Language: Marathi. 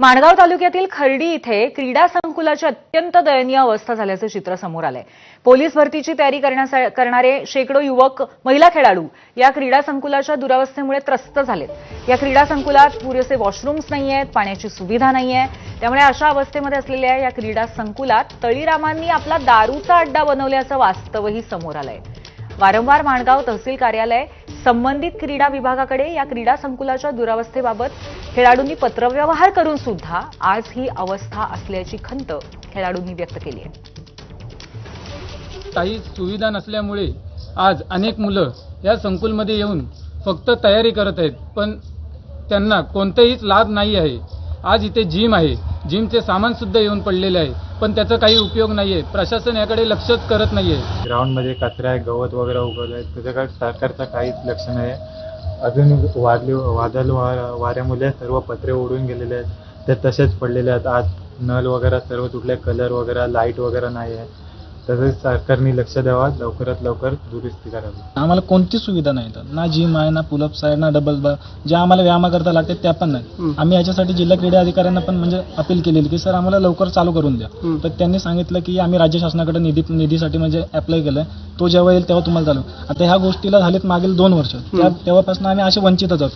माणगाव तालुक्यातील खर्डी इथे क्रीडा संकुलाची अत्यंत दयनीय अवस्था झाल्याचं चित्र समोर आलंय. पोलीस भरतीची तयारी करणारे शेकडो युवक महिला खेळाडू या क्रीडा संकुलाच्या दुरावस्थेमुळे त्रस्त झालेत. या क्रीडा संकुलात पुरेसे वॉशरूम्स नाही आहेत पाण्याची सुविधा नाही आहे त्यामुळे अशा अवस्थेमध्ये असलेल्या या क्रीडा संकुलात तळीरामांनी आपला दारूचा अड्डा बनवल्याचं वास्तवही समोर आलंय. वारंवार माणगाव तहसील कार्यालय संबंधित क्रीडा विभागाकडे या क्रीडा संकुलाच्या दुरावस्थेबाबत खेळाडूंनी पत्रव्यवहार करून सुद्धा आज ही अवस्था असल्याची खंत खेळाडूंनी व्यक्त केली आहे. काही सुविधा नसल्यामुळे आज अनेक मुलं या संकुलमध्ये येऊन फक्त तयारी करत आहेत पण त्यांना कोणताहीच लाभ नाही आहे. आज इथे जिम आहे. जिमचे सामान सुद्धा येऊन पडलेले आहे. पण त्याचा काही उपयोग नाही आहे प्रशासन याकडे लक्षच करत नाही आहे ग्राउंडमध्ये कचरा आहे गवत वगैरे उगवलं आहे. त्याच्याकडे सरकारचं काहीच लक्ष नाही आहे. अजून वादली वादळ वा वाऱ्यामुळे सर्व पत्रे उडून गेलेले आहेत. ते तसेच पडलेले आहेत. आज नल वगैरे सर्व तुटले कलर वगैरे लाइट वगैरे नाही आहे. तसंच सरकारने लक्ष द्यावा लवकरात लवकर दुरुस्ती करावी. आम्हाला कोणतीच सुविधा नाही इथं. ना जिम आहे ना पुलअप्स आहे ना डबल बा ज्या आम्हाला व्यायामाकरता लागतात त्या पण नाही. आम्ही याच्यासाठी जिल्हा क्रीडा अधिकाऱ्यांना पण म्हणजे अपील केलेली की सर आम्हाला लवकर चालू करून द्या. तर त्यांनी सांगितलं की आम्ही राज्य शासनाकडे निधी निधीसाठी म्हणजे अप्लाय केलंय. तो जेव्हा येईल तेव्हा तुम्हाला चालू. आता ह्या गोष्टीला झालेत मागील दोन वर्ष. त्या तेव्हापासून आम्ही असे वंचितच आहोत.